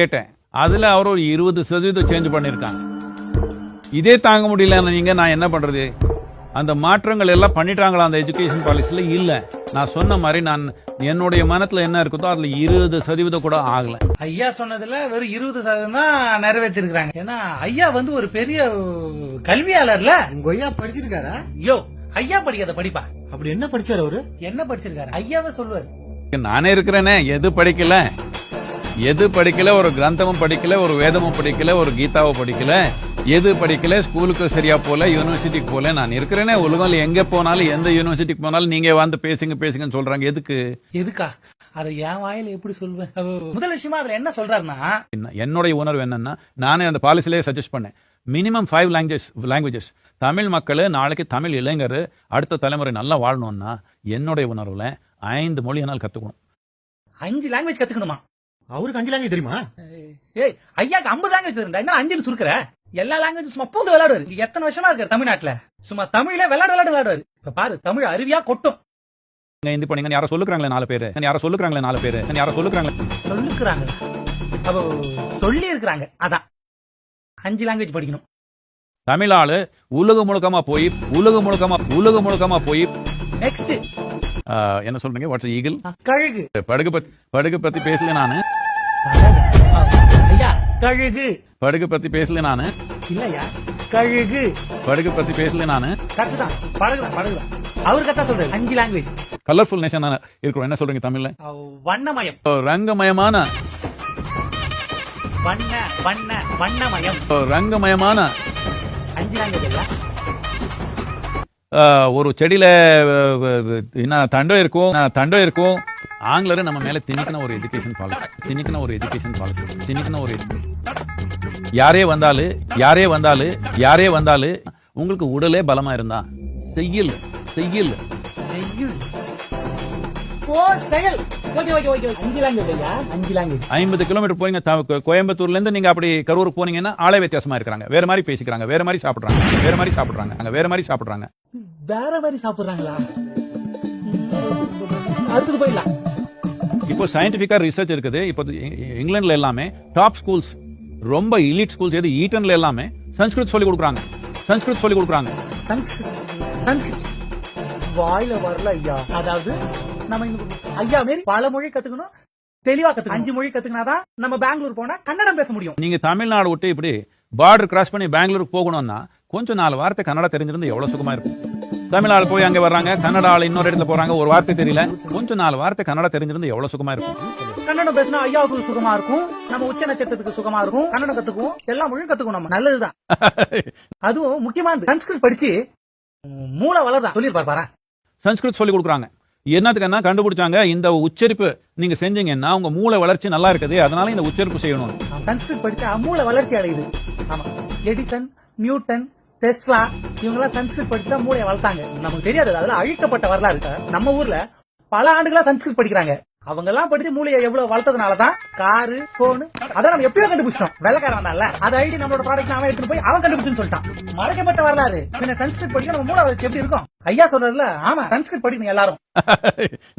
கேட்டேன். அதுல அவர் ஒரு இருபது சதவீதம் சேஞ்ச் பண்ணிருக்காங்க. இதே தாங்க முடியல நீங்க நான் என்ன பண்றது? அந்த மாற்றங்கள் எல்லாம் பண்ணிட்டாங்களா அந்த எஜுகேஷன் பாலிசில இல்ல. நான் சொன்ன மாதிரி நான் என்னுடைய மனத்துல என்ன இருக்குதோ அதுல இருபது சதவீதம் கூட ஆகல. ஐயா சொன்னதுல வெறும் இருபது சதவீதம் தான் நிறைவேற்றிருக்கிறாங்க. ஏன்னா ஐயா வந்து ஒரு பெரிய கல்வியாளர்ல. உங்க ஐயா படிச்சிருக்காரா? யோ ஐயா படிக்காத படிப்பா. அப்படி என்ன படிச்சாரு அவரு? என்ன படிச்சிருக்காரு? ஐயாவே சொல்லுவாரு. நானே இருக்கிறேனே எது படிக்கல? எது படிக்கல ஒரு கிரந்தமும் படிக்கல ஒரு வேதமும் படிக்கல ஒரு கீதாவை படிக்கல எது படிக்கல ஸ்கூலுக்கு சரியா போல யூனிவர்சிட்டிக்கு போல நான் இருக்கிறேனே உலகம்ல எங்க போனாலும் எந்த யூனிவர்சிட்டிக்கு போனாலும் நீங்க வந்து பேசுங்க பேசுங்கன்னு சொல்றாங்க. எதுக்கு? எதுக்கா? அதை என் வாயில எப்படி சொல்லுவேன் அவ முதல் விஷயமா அதுல என்ன சொல்றாருன்னா என்ன- என்னுடைய உணர்வு என்னன்னா நானே அந்த பாலிசிலே சஜஸ்ட் பண்ணேன். Minimum five language languages Tamil மக்கள் நாளைக்கு தமிழ் இளைஞர் அடுத்த தலைமுறை நல்லா வாழணும்னா என்னுடைய உணர்வுல ஐந்து மொழி என்னால் கத்துக்கணும். அஞ்சு லாங்குவேஜ் கத்துக்கணுமா? அவருக்கு அஞ்சு லாங்குவேஜ் தெரியுமா? ஏய் ஐயாக்கு ஐம்பது லாங்குவேஜ் தெரியும்டா. என்ன அஞ்சுன்னு சுருக்குற? எல்லா லாங்குவேஜ் சும்மா பூந்து விளையாடுவாரு. இங்க எத்தனை வருஷமா இருக்காரு தமிழ்நாட்டுல? சும்மா தமிழ்ல விளையாடு விளையாடு விளையாடுவாரு. இப்ப பாரு தமிழ் அருவியா கொட்டும். நீங்க இந்த பண்ணீங்க யாரோ சொல்லுறாங்களே நாலு பேரு. யாரோ சொல்லுறாங்களே நாலு பேரு. யாரோ சொல்லுறாங்களே சொல்லுக்குறாங்க. அப்போ சொல்லி இருக்கிறாங்க அதான். அஞ்சு லாங்குவேஜ் படிக்கணும். தமிழ் ஆளு உலக முழுக்கமா போய் உலக முழுக்கமா உலக முழுக்கமா போய் நெக்ஸ்ட் ஆஹ், என்ன சொல்றீங்க? வாட்ஸ் ஈகிள் கழுகு. படுகு பத்தி படுகு பத்தி பேசல நானு. ஐயா கழுகு. படுகு பத்தி பேசல நானு. இல்லையா? கழுகு. படுகு பத்தி பேசல நானு. கரெக்ட் தான். பழகுதான் பழகுதான் அவரு கரெக்டா சொல்றாரு. அஞ்சு லாங்குவேஜ் கலர்ஃபுல் நேஷன் இருக்கிறோம். என்ன சொல்றீங்க தமிழ்ல? வண்ணமயம். ரங்கமயமான. வண்ண வண்ண வண்ணமயம். ரங்கமயமான. அஞ்சு லாங்குவேஜ் ஒரு செடியில என்ன தண்டம் இருக்கும் தண்டம் இருக்கும். ஆங்கிலர் நம்ம மேல திணிக்கின ஒரு எஜுகேஷன் பாலிசி திணிக்கின ஒரு எஜுகேஷன் பாலிசி திணிக்கின ஒரு யாரே வந்தாலு யாரே வந்தாலு யாரே வந்தாலு உங்களுக்கு உடலே பலமா இருந்தா செய்யில் செய்யில் ஐம்பது கிலோமீட்டர் போறீங்க கோயம்புத்தூர்ல இருந்து நீங்க அப்படி கரூருக்கு போனீங்கன்னா ஆளே வித்தியாசமா இருக்கிறாங்க. வேற மாதிரி பேசிக்கிறாங்க வேற மாதிரி சாப்பிடுறாங்க வேற மாதிரி சாப்பிடுறாங்க அங்க வேற மாதிரி சாப்பிடுறாங்க. வேற மாதிரி சாப்பிடுறாங்களா? அடுத்தது போயிடலாம். இப்போ சயின்டிபிக்கா ரிசர்ச் இருக்குது. இப்போ இங்கிலாந்துல எல்லாமே டாப் ஸ்கூல்ஸ் ரொம்ப இலிட் ஸ்கூல்ஸ் எது ஈட்டன்ல எல்லாமே சன்ஸ்கிருத் சொல்லி கொடுக்குறாங்க. சன்ஸ்கிருத் சொல்லி கொடுக்குறாங்க. வாயில வரல ஐயா. அதாவது நம்ம ஐயா மாரி பல மொழி கத்துக்கணும் தெளிவா கத்துக்கணும். அஞ்சு மொழி கத்துக்கினாதான் நம்ம பெங்களூர் போனா கன்னடம் பேச முடியும். நீங்க தமிழ்நாடு விட்டு இப்படி பார்டர் கிராஸ் பண்ணி பெங்களூருக்கு போகணும்னா கொஞ்சம் நாலு வார்த்தை கன்னடா தெரிஞ்சிருந்து எவ்வளவு சுகமா இருக்கும். தமிழ்நாடு போய் அங்க வர்றாங்க கன்னடா ஆள் இன்னொரு இடத்துல போறாங்க. ஒரு வார்த்தை தெரியல. கொஞ்சம் நாலு வார்த்தை கன்னடா தெரிஞ்சிருந்து எவ்வளவு சுகமா இருக்கும்? கன்னடம் பேசினா ஐயாவுக்கு சுகமா இருக்கும் நம்ம உச்ச நட்சத்திரத்துக்கு சுகமா இருக்கும் கன்னடம் கத்துக்குவோம் எல்லா மொழியும் கத்துக்குவோம் நம்ம. நல்லதுதான். அதுவும் முக்கியமானது சன்ஸ்கிருத் படிச்சு மூளை வளர்தான். சொல்லிருப்பாரு பாரு சன்ஸ்கிருத் சொல்லி கொடுக்குறாங்க. என்னத்துக்குன்னா கண்டுபிடிச்சாங்க இந்த உச்சரிப்பு நீங்க செஞ்சீங்கன்னா உங்க மூளை வளர்ச்சி நல்லா இருக்குது அதனால இந்த உச்சரிப்பு செய்யணும். சன்ஸ்கிருத் படிச்சா மூளை வளர்ச்சி அடையுது. ஆமா எடிசன் நியூட்டன் டெஸ்லா இவங்கெல்லாம் சன்ஸ்கிருத் படிச்சு தான் மூளையை வளர்த்தாங்க. நமக்கு தெரியாது அதெல்லாம் அழிக்கப்பட்ட வரலாறு. நம்ம ஊர்ல பல ஆண்டுகளா சன்ஸ்கிருத் படிக்கிறாங்க. அவங்க எல்லாம் படிச்சு மூளையை எவ்வளவு வளர்த்ததுனாலதான் காரு போனு அதான் நம்ம எப்பயோ கண்டுபிடிச்சிட்டோம். வெள்ளக்காரன் வந்தால அதை ஐடி நம்மளோட ப்ராடக்ட் அவன் எடுத்துட்டு போய் அவன் கண்டுபிடிச்சுன்னு சொல்லிட்டான். மறைக்கப்பட்ட வரலாறு. பின்ன சன்ஸ்கிருத் படிக்க நம்ம மூளை எப்படி இருக்கும்? ஐயா சொல்றதுல ஆமா சன்ஸ்கிருத் படிக்கணும் எல்லாரும்.